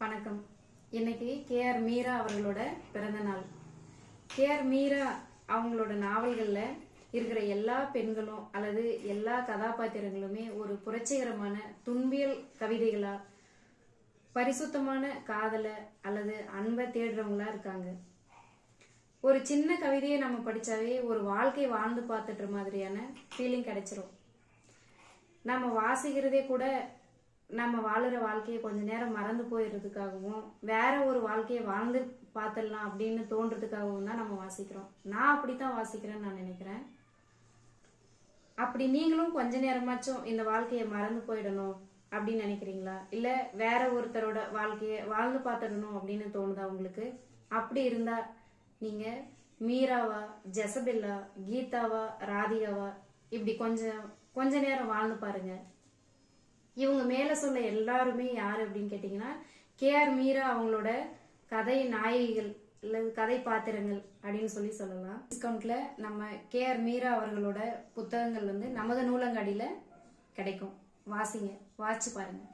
வணக்கம். இன்னைக்கு கேஆர் மீரா அவர்களோட பிறந்த நாள். கேஆர் மீரா அவங்களோட நாவல்களில் இருக்கிற எல்லா பெண்களும் அல்லது எல்லா கதாபாத்திரங்களுமே ஒரு புரட்சிகரமான துன்பியல் கவிதைகளா பரிசுத்தமான காதலை அல்லது அன்பை தேடுறவங்களா இருக்காங்க. ஒரு சின்ன கவிதையை நம்ம படித்தாவே ஒரு வாழ்க்கை வாழ்ந்து பார்த்துட்டு மாதிரியான ஃபீலிங் கிடைச்சிரும். நம்ம வாசிக்கிறதே கூட நம்ம வாழுற வாழ்க்கையை கொஞ்ச நேரம் மறந்து போயிடுறதுக்காகவும் வேற ஒரு வாழ்க்கையை வாழ்ந்து பார்த்துடலாம் அப்படின்னு தோன்றதுக்காகவும் தான் நம்ம வாசிக்கிறோம். நான் அப்படித்தான் வாசிக்கிறேன்னு நான் நினைக்கிறேன். அப்படி நீங்களும் கொஞ்ச நேரமாச்சும் இந்த வாழ்க்கையை மறந்து போயிடணும் அப்படின்னு நினைக்கிறீங்களா? இல்ல வேற ஒருத்தரோட வாழ்க்கையை வாழ்ந்து பார்த்துடணும் அப்படின்னு தோணுதா உங்களுக்கு? அப்படி இருந்தா நீங்க மீராவா ஜெசபெல்லா கீதாவா ராதிகாவா இப்படி கொஞ்சம் கொஞ்ச நேரம் வாழ்ந்து பாருங்க. இவங்க மேல சொன்ன எல்லாருமே யாரு அப்படின்னு கேட்டீங்கன்னா கேஆர் மீரா அவங்களோட கதை நாயகிகள் அல்லது கதை பாத்திரங்கள் அப்படின்னு சொல்லி சொல்லலாம். டிஸ்கவுண்ட்ல நம்ம கேஆர் மீரா அவர்களோட புத்தகங்கள் வந்து நமது நூலங்காடியில கிடைக்கும். வாசிங்க வாசிச்சு பாருங்க.